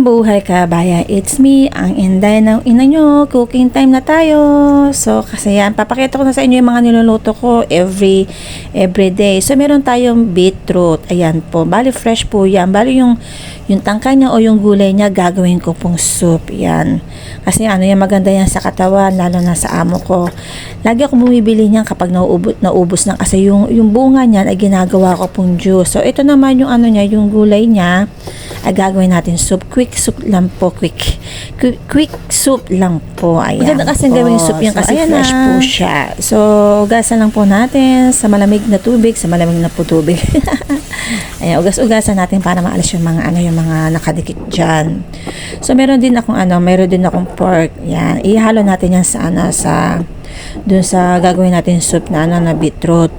Buhay ka baya, it's me, ang inday ng ina nyo, cooking time na tayo. So, kasi yan, papakita ko na sa inyo yung mga niluluto ko every, every day. So, meron tayong beetroot, ayan po, bali fresh po yan, bali yung, yung tangkay niya o yung gulay niya, gagawin ko pong soup, yan. Kasi ano yan, maganda yan sa katawan, lalo na sa amo ko. Lagi ako bumibili niyan kapag nauubos, naubos na, kasi yung, yung bunga niyan ay ginagawa ko pong juice. So, ito naman yung ano niya, yung gulay niya, ay gagawin natin soup. Quick soup lang po. Quick. Quick, quick soup lang po. Ayan Maganda kasi po. gawin yung soup yan So, kasi ayan fresh na. po siya. So, ugasan lang po natin sa malamig na tubig. Sa malamig na po tubig. ayan, ugas-ugasan natin para maalis yung mga ano yung mga nakadikit dyan. So, meron din akong ano, meron din akong pork. Yan. Ihalo natin yan sa ano, sa dun sa gagawin natin soup na ano, na beetroot.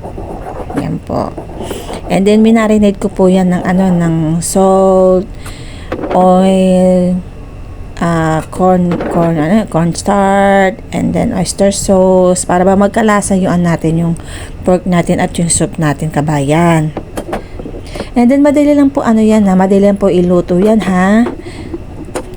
Yan po. And then, minarinate ko po yan ng ano, ng salt, oil, ah corn, corn, ano, cornstarch, and then oyster sauce, para ba magkalasa yung ano natin, yung pork natin at yung soup natin, kabayan. And then, madali lang po ano yan ha, madali lang po iluto yan ha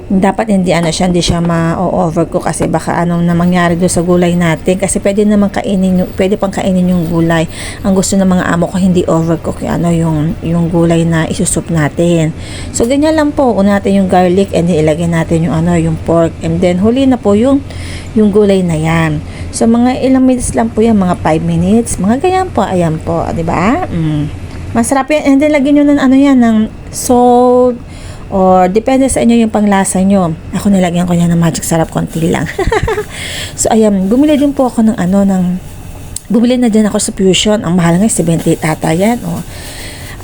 dapat hindi ano siya, hindi siya ma-overcook kasi baka anong na mangyari doon sa gulay natin kasi pwede naman kainin yung, pwede pang kainin yung gulay. Ang gusto ng mga amo ko hindi overcook yung ano yung yung gulay na isusup natin. So ganyan lang po, una natin yung garlic and then ilagay natin yung ano yung pork and then huli na po yung yung gulay na yan. So mga ilang minutes lang po yan, mga 5 minutes, mga ganyan po, ayan po, 'di ba? Mm. Masarap yan and then lagyan niyo ng ano yan ng salt or depende sa inyo yung panglasa nyo. Ako nilagyan ko niya ng magic sarap konti lang. so ayan, bumili din po ako ng ano ng bumili na din ako sa Fusion. Ang mahal nga 78 ata yan. O,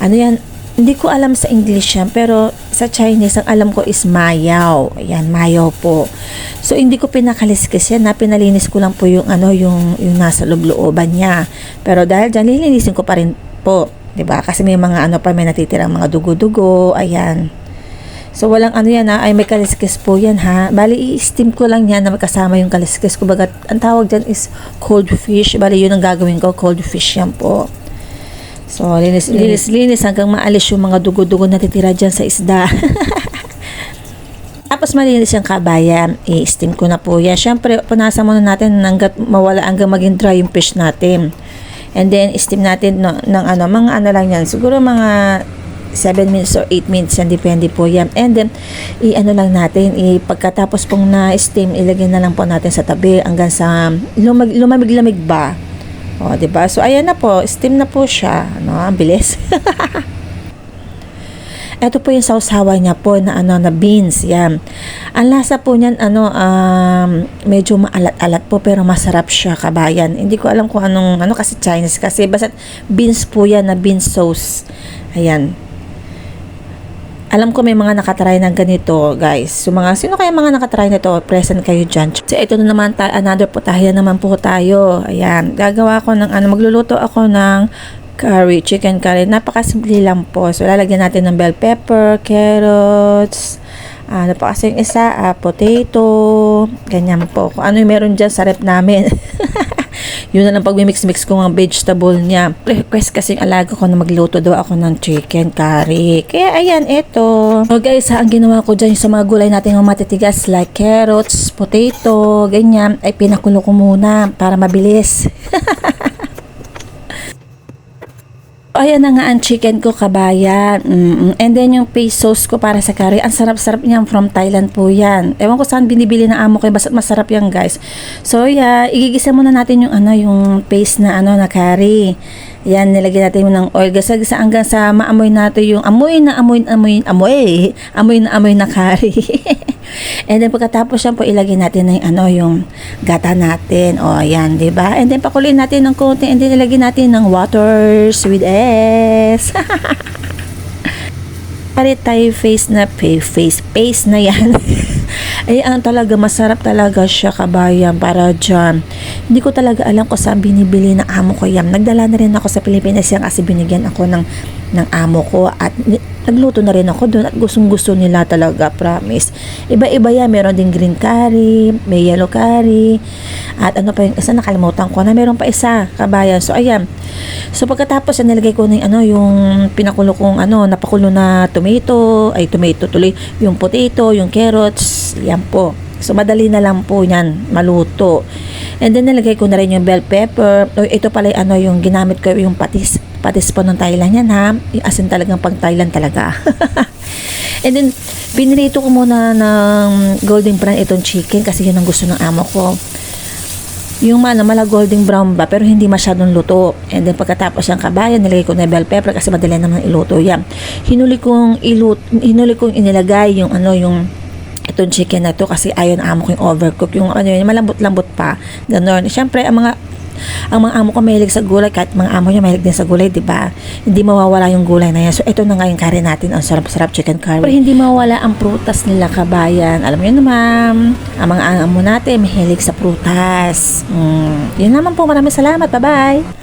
ano yan, hindi ko alam sa English yan, pero sa Chinese, ang alam ko is mayaw. Ayan, mayaw po. So, hindi ko pinakaliskis yan, na ko lang po yung, ano, yung, yung nasa loob-looban niya. Pero dahil dyan, lilinisin ko pa rin po. 'di ba Kasi may mga ano pa, may natitirang mga dugo-dugo. Ayan. So, walang ano yan ha, ay may kaliskis po yan ha. Bali, i-steam ko lang yan na magkasama yung kaliskis. Kumbaga, ang tawag dyan is cold fish. Bali, yun ang gagawin ko, cold fish yan po. So, linis, linis, linis hanggang maalis yung mga dugo-dugo na titira dyan sa isda. Tapos malinis yung kabayan, i-steam ko na po yan. Siyempre, punasan muna natin hanggang mawala hanggang maging dry yung fish natin. And then, steam natin no, ng ano, mga ano lang yan. Siguro mga 7 minutes or 8 minutes yan, depende po yan. And then, i-ano lang natin, i pagkatapos pong na-steam, ilagay na lang po natin sa tabi hanggang sa lumag, lumamig-lamig ba. O, 'di ba? So ayan na po, steam na po siya, no? Ang bilis. Ito po yung sausawa niya po na ano na beans, yan. Ang lasa po niyan ano um, medyo maalat-alat po pero masarap siya kabayan. Hindi ko alam kung anong ano kasi Chinese kasi basta beans po yan na bean sauce. Ayan. Alam ko may mga nakatry ng ganito, guys. So, mga, sino kaya mga nakatry nito? Present kayo dyan. So, ito na naman, tayo, another putahe naman po tayo. Ayan. Gagawa ko ng, ano, magluluto ako ng curry, chicken curry. Napakasimple lang po. So, lalagyan natin ng bell pepper, carrots, ano pa kasi yung isa, ah, potato, ganyan po. Kung ano yung meron dyan sa rep namin. Yun na lang pag mix-mix ko ng vegetable niya. Request kasi alaga ko na magluto daw ako ng chicken curry. Kaya ayan, ito. So guys, ha, ang ginawa ko dyan sa mga gulay natin ng matitigas like carrots, potato, ganyan, ay pinakulo ko muna para mabilis. Ayan na nga ang chicken ko kabayan. Mm-mm. And then yung paste sauce ko para sa curry. Ang sarap-sarap niyan from Thailand po yan. Ewan ko saan binibili na amo ko. Basta masarap yan guys. So yeah, igigisa muna natin yung ano yung paste na ano na curry. Yan, nilagyan natin mo ng oil. Gasa-gasa hanggang sa maamoy natin yung amoy na amoy na amoy, amoy, amoy na amoy na curry. And then pagkatapos yan po ilagay natin na yung ano yung gata natin. O yan, 'di ba? And then pakuloyin natin ng konti and then ilagay natin ng waters with S. Pare tayo face na face face na yan. Ay, ang talaga, masarap talaga siya kabayan para dyan. Hindi ko talaga alam kung saan binibili ng amo ko yan. Nagdala na rin ako sa Pilipinas yan kasi binigyan ako ng, ng amo ko at nagluto na rin ako doon at gustong gusto nila talaga, promise. Iba-iba yan, meron din green curry, may yellow curry, at ano pa yung isa, nakalimutan ko na meron pa isa, kabayan. So, ayan. So, pagkatapos, yan, nilagay ko na yung, ano, yung pinakulo kong, ano, napakulo na tomato, ay tomato tuloy, yung potato, yung carrots, yan po. So, madali na lang po yan, maluto. And then, nilagay ko na rin yung bell pepper. O, ito pala yung, ano, yung ginamit ko, yung patis. Patis po ng Thailand yan, ha? As in talagang pang Thailand talaga. And then, pinirito ko muna ng golden brown itong chicken kasi yun ang gusto ng amo ko. Yung mana, mala golden brown ba, pero hindi masyadong luto. And then, pagkatapos yung kabayan, nilagay ko na bell pepper kasi madali naman iluto yan. Hinuli kong ilut, hinuli kong inilagay yung ano, yung itong chicken na to kasi ayaw ng amo ko yung overcook. Yung ano yun, malambot-lambot pa. Ganon. Siyempre, ang mga ang mga amo ko mahilig sa gulay kahit mga amo niya mahilig din sa gulay, di ba? Hindi mawawala yung gulay na yan. So, ito na nga yung curry natin. Ang sarap-sarap chicken curry. Pero hindi mawawala ang prutas nila kabayan. Alam niyo naman, ang mga amo natin mahilig sa prutas. Mm. Yun naman po. Maraming salamat. Bye-bye.